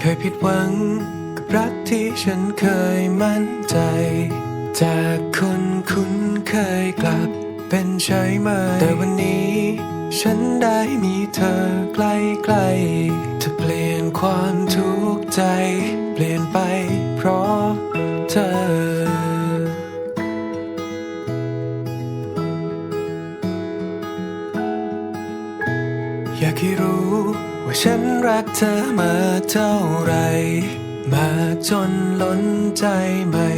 เคยผิดหวัง กับรักที่ฉันเคยมั่นใจ จากคนคุ้นเคยกลับเป็นใช่ไหม แต่วันนี้ ฉันได้มีเธอใกล้ๆจะเปลี่ยนความทุกข์ใจ เปลี่ยนไปเพราะเธออยากให้รู้ ว่าฉันรักเธอมาเท่าไร มาจนล้นใจไม่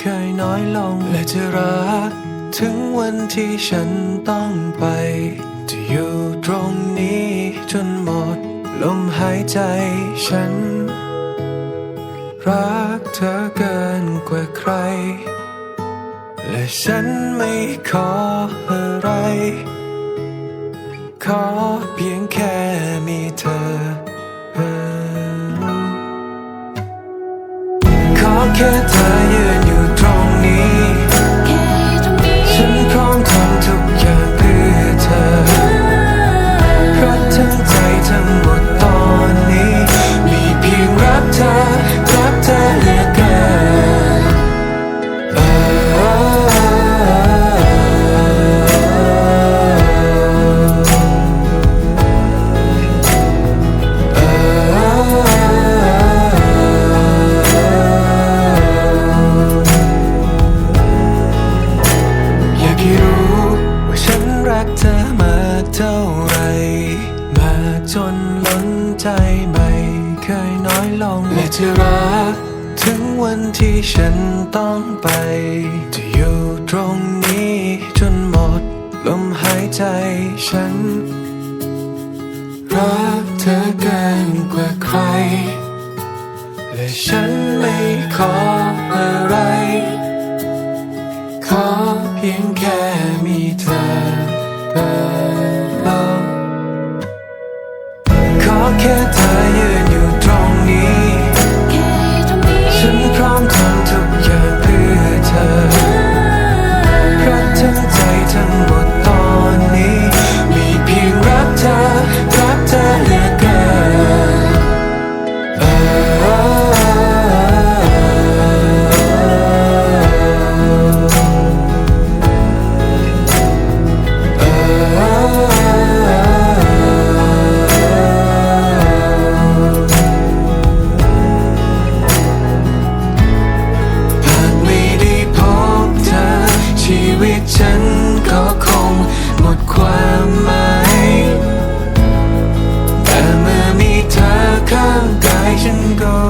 เคยน้อยลง และจะรัก ถึงวันที่ฉันต้องไป จะอยู่ตรงนี้จนหมด ลมหายใจฉัน รักเธอเกินกว่าใคร และฉันไม่ขออะไร ขอเพียง กให้รู้ว่าฉันรักเธอมาเท่าไร มาจนล้นใจไม่เคยน้อยลงและจะรัก ถึงวันที่ฉันต้องไป จะอยู่ตรงนี้จนหมดลมหายใจฉัน รักเธอเกินกว่าใคร และฉันไม่ขอ เพี direction go